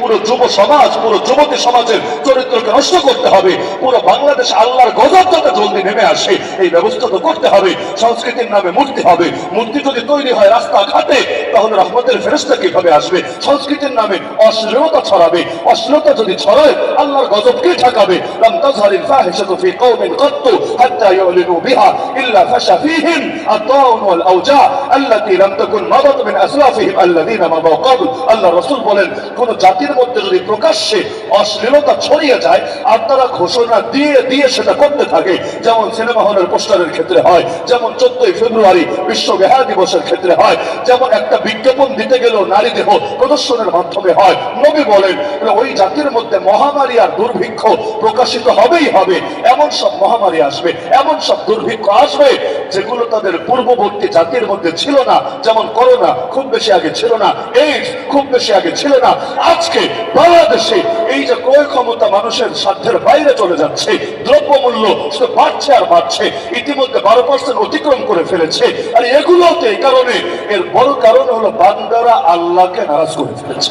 পুরো যুব সমাজ, পুরো যুবতী সমাজের চরিত্রকে নষ্ট করতে হবে। পুরো বাংলাদেশ আল্লাহর গজব যাতে জলদি নেমে আসে, এই ব্যবস্থা তো করতে হবে। সংস্কৃতির নামে মূর্তি হবে। মূর্তি যদি তৈরি হয় রাস্তাঘাটে, তাহলে রহমতের ফেরস্তা কীভাবে আসবে? সংস্কৃতির নামে অশ্লীলতা ছড়াবে। অশ্লীলতা যদি ছড়ায়, আল্লাহর গজব কে ঠেকাবে? আল্লাহ রাসূল বলেন, কোন জাতির মধ্যে যদি প্রকাশ্যে অশ্লীলতা ছড়িয়ে যায়, আর তারা ঘোষণা দিয়ে দিয়ে সেটা করতে থাকে, যেমন সিনেমা হলের পোস্টারের ক্ষেত্রে হয়, যেমন চোদ্দই ফেব্রুয়ারি বিশ্ব বেহায়া দিবসের ক্ষেত্রে হয়, যেমন একটা বিজ্ঞাপন দিতে গেলেও নারী দেহ প্রদর্শনের মাধ্যমে হয়। নবী বলেন ওই জাতির মধ্যে মহামারী আর দুর্ভিক্ষ প্রকাশিত হবেই হবে। এমন সব মহামারী আসবে, এমন সব দুর্ভিক্ষ আসবে, যেগুলো তাদের পূর্ববর্তী জাতির মধ্যে ছিল না। যেমন করোনা, খুব বেশি আগে ছিল না। এইডস খুব বেশি আগে ছিল না। আজকে বাংলাদেশে এই যে ক্রয় ক্ষমতা মানুষের সাধ্যের বাইরে চলে যাচ্ছে, দ্রব্যমূল্য শুধু বাড়ছে আর বাড়ছে, ইতিমধ্যে বারো পার্সেন্ট অতিক্রম করে ফেলেছে। আর এগুলোতে এই কারণে, এর বড় কারণ হলো বান্দারা আল্লাহকে নারাজ করে ফেলেছে।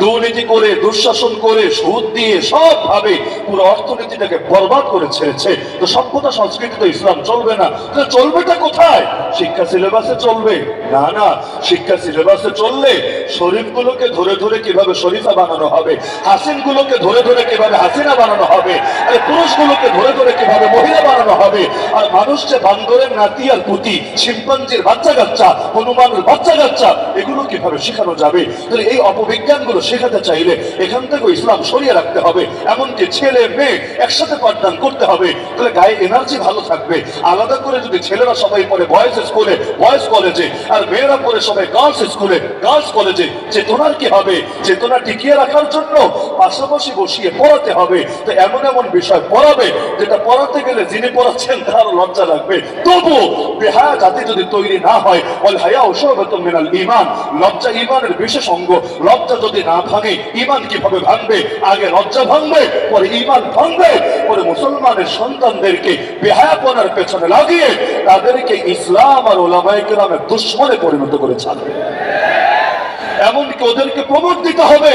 দুর্নীতি করে, দুঃশাসন করে, সুদ দিয়ে সব ভাবে পুরো অর্থনীতিটাকে বরবাদ করে ছেড়েছে। তো সভ্যতা সংস্কৃতি তো ইসলাম চলবে না। চলবেটা কোথায়? শিক্ষা সিলেবাসে চলবে? না না। শিক্ষা সিলেবাসে চললে শরীফগুলোকে ধরে ধরে কীভাবে শরীফা বানানো হবে? হাসিনগুলোকে ধরে ধরে কীভাবে হাসিনা বানানো হবে? আর পুরুষগুলোকে ধরে ধরে কীভাবে মহিলা বানানো হবে? আর মানুষ যে বান্দরের নাতি আর পুতি, শিম্পাঞ্জির বাচ্চা কাচ্চা হনুমানের বাচ্চা কাচ্চা এগুলো কীভাবে শেখানো যাবে? তাহলে এই অপবিজ্ঞানগুলো শেখাতে চাইলে এখান থেকে ইসলাম সরিয়ে রাখতে হবে। এমনকি ছেলে মেয়ে একসাথে পাঠদান করতে হবে। তাহলে গায়ে এনার্জি ভালো থাকবে। আলাদা করে যদি ছেলেরা সবাই পড়ে বয়েজ স্কুলে বয়েজ কলেজে আর মেয়েরা পড়ে সবাই গার্লস স্কুলে গার্লস কলেজে চেতনার কি হবে? চেতনা টিকিয়ে রাখার জন্য পাশাপাশি বসিয়ে পড়াতে হবে। তো এমন এমন বিষয় পড়াবে, যেটা পড়াতে গেলে যিনি পড়াচ্ছেন তার লজ্জা লাগবে। তবু বেহায়া জাতি যদি তৈরি না হয়, বল হায়া ওসব মিনাল ইমান। লজ্জা ইমানের বিশেষ অঙ্গ। লজ্জা যদি না ভাঙে ইমান কীভাবে ভাঙবে? আগে লজ্জা ভাঙবে, পরে ইমান ভাঙবে, পরে মুসলমানের সন্তানদেরকে বেহায়া করার পেছনে লাগিয়ে তাদেরকে ইসলাম আর ওলামাই নামে দুশ্মনে পরিণত করে ছাড়বে। এমনকি ওদেরকে প্রমোট দিতে হবে।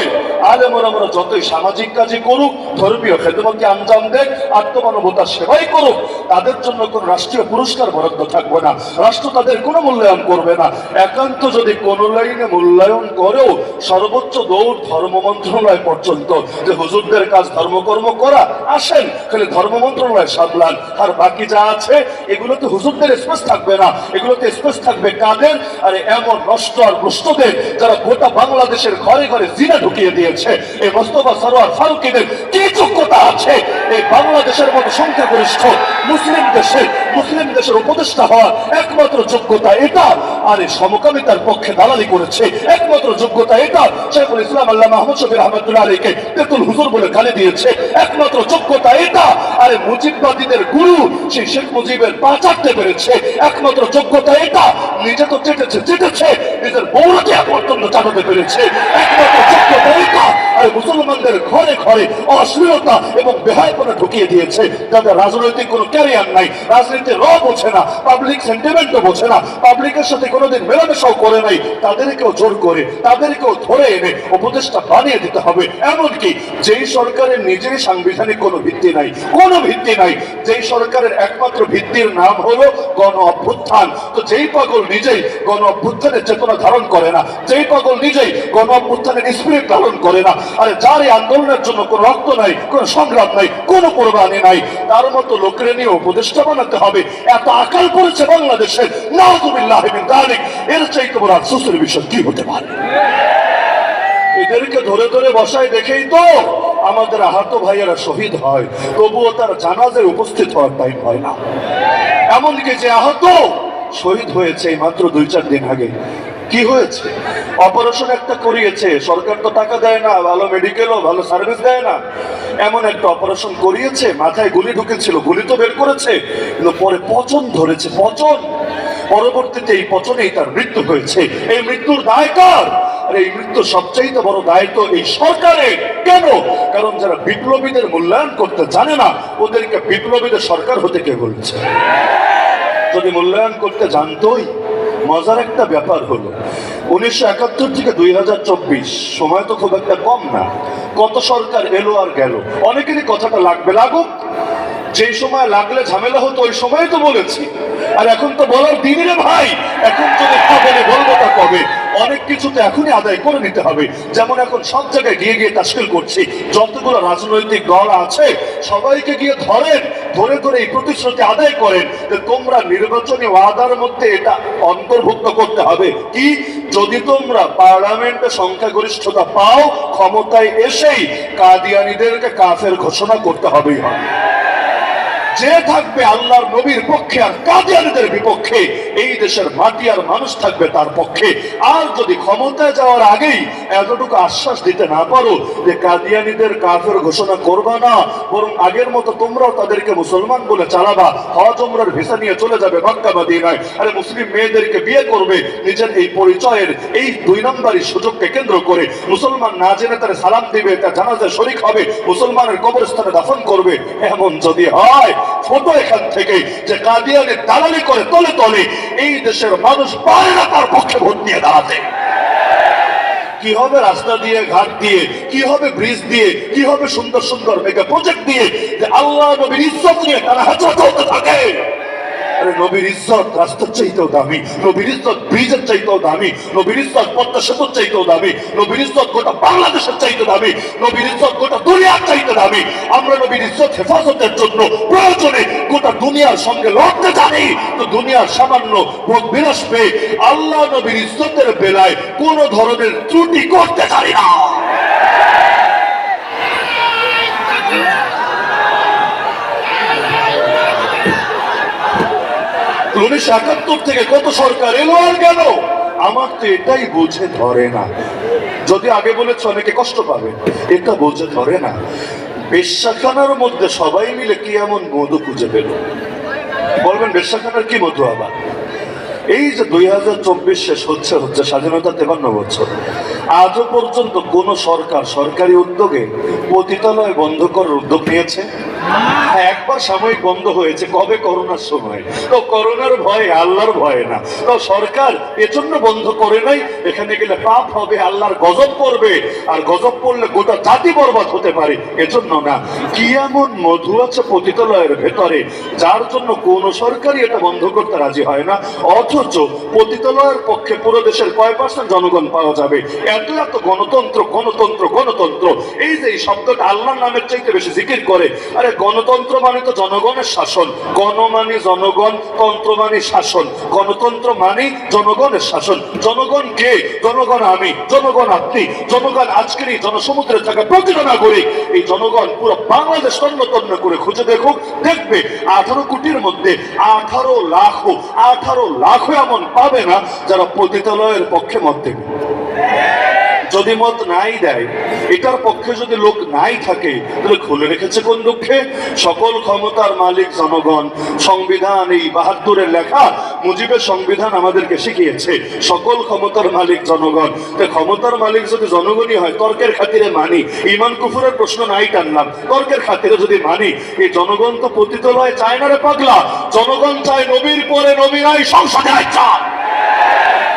আলেমরা আমরা যতই সামাজিক কাজে করুক, ধর্মীয় খেদমতকে আঞ্জাম দেখ আত্মমানবতার সেবাই করুক, তাদের জন্য কোন রাষ্ট্রীয় পুরস্কার বরাদ্দ থাকবে না। রাষ্ট্র তাদের কোনো মূল্যায়ন করবে না। একান্ত যদি কোন লাইনে মূল্যায়ন করেও সর্বোচ্চ দৌড় ধর্ম মন্ত্রণালয় পর্যন্ত, যে হুজুরদের কাজ ধর্মকর্ম করা, আসেন, খালি ধর্ম মন্ত্রণালয় সামলান। আর বাকি যা আছে, এগুলোতে হুজুরদের স্পেস থাকবে না। এগুলোতে স্পেস থাকবে কাদের? আর এমন নষ্ট আর ভ্রষ্টদের যারা গোটা বাংলাদেশের ঘরে ঘরে জিনা ঢুকিয়ে দিয়েছে। এই মোস্তফা সরোয়ার ফারুকিদের কি যোগ্যতা আছে। এই বাংলাদেশের মতো সংখ্যাগরিষ্ঠ মুসলিম দেশে মুসলিম দেশের উপদেষ্টা হওয়ার একমাত্র যোগ্যতা এটা। আর এই সমকামিতার পক্ষে দালালি করেছে একমাত্র যোগ্যতা এটা। শেখুল ইসলাম আল্লাহ মাহমুদ শফির আহমদুল্লাহ আলীকে তেতুল হুজুর বলে গালি দিয়েছে। একমাত্র যোগ্যতা এটা। আরে মুজিববাদীদের গুরু সেই শেখ মুজিবের পা চাটতে পেরেছে। একমাত্র যোগ্যতা এটা। নিজে তো চেটেছে চেটেছে। নিজের বৌরাকে পর্যন্ত চাটাতে পেরেছে। একমাত্র যোগ্যতা এটা। আর মুসলমানদের ঘরে ঘরে অশ্লীলতা এবং বেহায়পনা ঢুকিয়ে দিয়েছে। যাদের রাজনৈতিক কোনো ক্যারিয়ার নাই, রাজনীতির র বোঝে না পাবলিক সেন্টিমেন্টও বোঝে না পাবলিকের সাথে কোনোদিন মেলামেশাও করে নাই, তাদেরকেও জোর করে, তাদেরকেও ধরে এনে উপদেশটা বানিয়ে দিতে হবে। এমনকি যেই সরকারের নিজেরই সাংবিধানিক কোনো ভিত্তি নাই, কোনো ভিত্তি নাই, যেই সরকারের একমাত্র ভিত্তির নাম হলো গণ অভ্যুত্থান। তো যেই পাগল নিজেই গণ অভ্যুত্থানের চেতনা ধারণ করে না, যেই পাগল নিজেই গণ অভ্যুত্থানের স্পিরিট ধারণ করে না, আরে যার এই আন্দোলনের জন্য কোনো রক্ত নাই কোনো সংগ্রাম নাই, কোনো কোরবানি নাই। তার মতো লোকের নিয়ে উপদেষ্টা বানাতে হবে। এত আকাল করেছে বাংলাদেশের নাউজুবিল্লাহ মিন যালিক এর চাইতে বড় আফসোসের বিষয় কি হতে পারে? এদেরকে ধরে ধরে বসায় দেখেই তো আমাদের আহত ভাইয়েরা শহীদ হয়। তবুও তার জানাজে উপস্থিত হওয়ার টাইম হয় না। এমনকি যে আহত শহীদ হয়েছে মাত্র দুই চার দিন আগে। কি হয়েছে? অপারেশন একটা করিয়েছে। সরকার তো টাকা দেয় না, ভালো মেডিকেলও ভালো সার্ভিস দেয় না। এমন একটা অপারেশন করিয়েছে, মাথায় গুলি ঢুকেছিল, গুলি তো বের করেছে, কিন্তু পরে পচন ধরেছে, পচন। পরবর্তীতে এই পচনেই তার মৃত্যু হয়েছে। এই মৃত্যুর দায় কার? আর এই মৃত্যু সবচাইতে বড় দায়িত্ব এই সরকারের। কেন? কারণ যারা বিপ্লবীদের মূল্যায়ন করতে জানে না, ওদেরকে বিপ্লবীদের সরকার হতে কে বলছে? যদি মূল্যায়ন করতে জানতোই মজার একটা ব্যাপার হলো, উনিশশো একাত্তর থেকে দুই হাজার চব্বিশ, সময় তো খুব একটা কম না। কত সরকার এলো আর গেল? অনেকেরই কথাটা লাগবে, লাগুক। যেই সময় লাগলে ঝামেলা হতো, ওই সময় তো বলেছি। আর এখন তো বলার দিনই ভাই, এখন যদি না বলে বলব তা কবে? অনেক কিছু তো এখনই আদায় করে নিতে হবে। যেমন এখন সব জায়গায় গিয়ে গিয়ে তাস্কিল করছি। যতগুলো রাজনৈতিক দল আছে, সবাইকে গিয়ে ধরেন ধরে ধরে এই প্রতিশ্রুতি আদায় করেন যে তোমরা নির্বাচনী ওয়াদার মধ্যে এটা অন্তর্ভুক্ত করতে হবে। কি? যদি তোমরা পার্লামেন্টে সংখ্যাগরিষ্ঠতা পাও, ক্ষমতায় এসেই কাদিয়ানিদেরকে কাফের ঘোষণা করতে হবেই হবে। যে থাকবে আল্লাহর নবীর পক্ষে আর কাদিয়ানিদের বিপক্ষে, এই দেশের মাটি আর মানুষ থাকবে তার পক্ষে। আর যদি ক্ষমতায় যাওয়ার আগেই এতটুকু আশ্বাস দিতে না পারো যে কাদিয়ানিদের কাফের ঘোষণা করবা না, বরং আগের মতো তোমরাও তাদেরকে মুসলমান বলে চালাবা, হজ ওমরার ভিসা নিয়ে চলে যাবে মক্কা মদিনায়। আরে মুসলিম মেয়েদেরকে বিয়ে করবে, নিজের এই পরিচয়ের এই দুই নম্বরই সুযোগকে কেন্দ্র করে মুসলমান না জেনে তার সালাম দিবে, তার জানাজায় শরিক হবে, মুসলমানের কবরস্থানে দাফন করবে, এমন যদি হয় ছোট এখান থেকে যে কাদিয়ানের দালালি করে তলে তলে এই দেশের মানুষ পারে না তার পক্ষে ভোট নিয়ে দাঁড়াতে। কি হবে রাস্তা দিয়ে, ঘাট দিয়ে, কি হবে ব্রিজ দিয়ে, কি হবে সুন্দর সুন্দর মেগা প্রজেক্ট দিয়ে যে আল্লাহ নবীর ইজ্জত নিয়ে তারা হাজার চলতে থাকে? নবীর ইজ্জত রাস্তার চাইতেও দামি, নবীর ইজ্জত ব্রিজের চাইতেও দামি, নবীর ইজ্জত পদ্মা সেতুর চাইতেও দামি, নবীর ইজ্জত গোটা বাংলাদেশের চাইতে দামি, নবীর ইজ্জত গোটা দুনিয়ার চাইতে দামি। আমরা নবীর ইজ্জত হেফাজতের জন্য প্রয়োজনে গোটা দুনিয়ার সঙ্গে লড়তে জানি, তো দুনিয়ার সামান্য বিলাস পেয়ে আল্লাহ নবীর ইজ্জতের বেলায় কোন ধরনের ত্রুটি করতে জানি না। উনিশশো একাত্তর থেকে কত সরকার এলো আর গেল? আমার তো এটাই বুঝে ধরে না। যদি আগে বলেছে অনেকে কষ্ট পাবে, এটা বুঝে ধরে না। বেশ্যাখানার মধ্যে সবাই মিলে কি এমন মধু খুঁজে পেল? বলবেন, বেশ্যাখানার কি মধু আবার? এই যে দুই হাজার চব্বিশ শেষ হচ্ছে হচ্ছে স্বাধীনতা তেপান্ন বছর। আজও পর্যন্ত কোন সরকার সরকারি উদ্যোগে পতিতালয় বন্ধ করার উদ্যোগ নিয়েছে? একবার বন্ধ হয়েছে, কবে করোনার সময়? তো করোনার আল্লাহর না। তো সরকার এজন্য বন্ধ করে নাই, এখানে গেলে পাপ হবে, আল্লাহর গজব পড়বে, আর গজব পড়লে গোটা জাতি বরবাদ হতে পারে, এজন্য না। কি এমন মধু আছে পতিতালয়ের ভেতরে, যার জন্য কোন সরকারই এটা বন্ধ করতে রাজি হয় না, অথচ পতিতালয়ের পক্ষে পুরো দেশের কয় পার্সেন্ট জনগণ পাওয়া যাবে? এত এত গণতন্ত্র গণতন্ত্র গণতন্ত্র। এই যে শব্দটা আল্লাহর নামের চাইতে বেশি জিকির করে, আরে গণতন্ত্র মানে তো জনগণের শাসন। গণ মানে জনগণ, তন্ত্র মানে শাসন। গণতন্ত্র মানে জনগণের শাসন। জনগণ কে? জনগণ আমি। জনগণ আপনি। জনগণ আজকের এই জনসমুদ্রে থাকা প্রতিটা নাগরিক এই জনগণ পুরো বাংলাদেশ তন্ন করে খুঁজে দেখুক, দেখবে আঠারো কোটির মধ্যে আঠারো লাখ আঠারো লাখ এমন পাবে না যারা পতিতালয়ের পক্ষে মত দেবে। যদি মত নাই দেয়, এটার পক্ষে যদি লোক নাই থাকে, তাহলে খুলে রেখেছে কোন দুঃখে? সকল ক্ষমতার মালিক, জনগণ, সংবিধান, এই বাহাত্তরের লেখা মুজিবের সংবিধান আমাদেরকে শিখিয়েছে। সকল ক্ষমতার মালিক, জনগণ। তো ক্ষমতার মালিক যদি জনগণই হয়, তর্কের খাতিরে মানি। ইমান কুফুরের প্রশ্ন নাই টানলাম। তর্কের খাতিরে যদি মানি, এই জনগণ তো পতিতলয় চায় না রে পাগলা। জনগণ চায় নবীর পরে নবী সংসদে চায়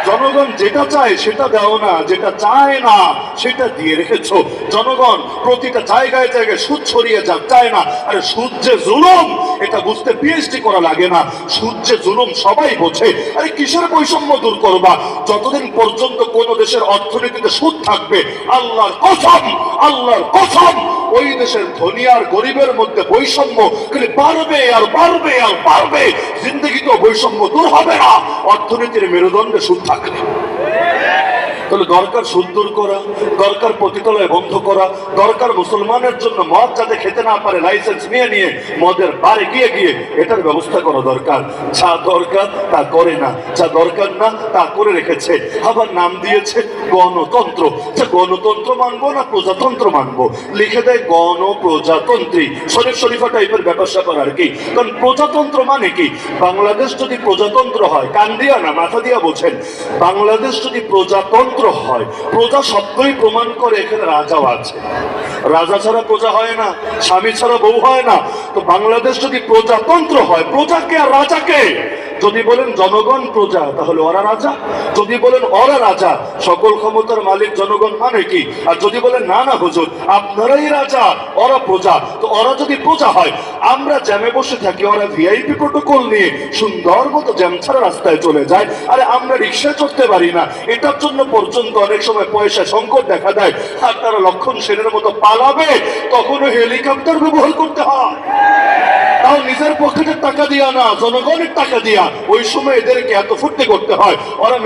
জনগণ যেটা চায় সেটা দাও না, যেটা চায় না সেটা দিয়ে রেখেছ। জনগণ প্রতিটা জায়গায় জায়গায় সুদ ছড়িয়ে যাক, চায় না। আরে সুদ যে জুলুম, এটা বুঝতে পিএইচডি করা লাগে না। সুদ যে জুলুম সবাই বোঝে। আরে কিসের বৈষম্য দূর করবা? যতদিন পর্যন্ত কোন দেশের অর্থনীতিতে সুদ থাকবে, আল্লাহর কসম আল্লাহর কসম, ওই দেশের ধনী আর গরিবের মধ্যে বৈষম্য খালি বাড়বে আর বাড়বে আর বাড়বে। জিন্দগিতে বৈষম্য দূর হবে না। অর্থনীতির মেরুদণ্ডে সুদ থাকবে। তাহলে দরকার সুদ দূর করা, দরকার পতিতলয় বন্ধ করা, দরকার মুসলমানের জন্য মদ যাতে খেতে না পারে লাইসেন্স নিয়ে নিয়ে মদের বারে গিয়ে গিয়ে, এটার ব্যবস্থা করা দরকার। যা দরকার তা করে না, যা দরকার না তা করে রেখেছে। আবার নাম দিয়েছে গণতন্ত্র। যে গণতন্ত্র মানবো না প্রজাতন্ত্র মানবো? লিখে দেয় গণ প্রজাতন্ত্রী শরীফ শরীফা টাইপের ব্যাপার স্যাপার আর কি। কারণ প্রজাতন্ত্র মানে কি? বাংলাদেশ যদি প্রজাতন্ত্র হয়, কান দিয়া না, মাথা দিয়া বোঝেন। বাংলাদেশ যদি প্রজাতন্ত্র হয়। প্রজা শব্দই প্রমাণ করে এখানে রাজাও আছে। রাজা ছাড়া প্রজা হয় না, স্বামী ছাড়া বউ হয় না। তো বাংলাদেশ যদি প্রজাতন্ত্র হয় প্রজাকে আর রাজাকে যদি বলেন জনগণ প্রজা, তাহলে ওরা রাজা। যদি বলেন ওরা রাজা, সকল ক্ষমতার মালিক জনগণ মানে কি? আর যদি বলেন, না না, হুজুর, আপনারাই রাজা, ওরা প্রজা। তো ওরা যদি প্রজা হয়, আমরা জ্যামে বসে থাকি, ওরা ভিআইপি প্রোটোকল নিয়ে সুন্দর মতো জ্যাম ছাড়া রাস্তায় চলে যায়। আরে, আমরা রিক্সায় চড়তে পারি না। এটার জন্য পর্যন্ত অনেক সময় পয়সা সংকট দেখা দেয়। আর তারা লক্ষণ সেনের মতো পালাবে, তখনও হেলিকপ্টার ব্যবহার করতে হয়। তাও নিজের পক্ষে টাকা দিয়া না, জনগণের টাকা দিয়া, ওই সময় এদেরকে এত ফুর্তি করতে হয়। ওরা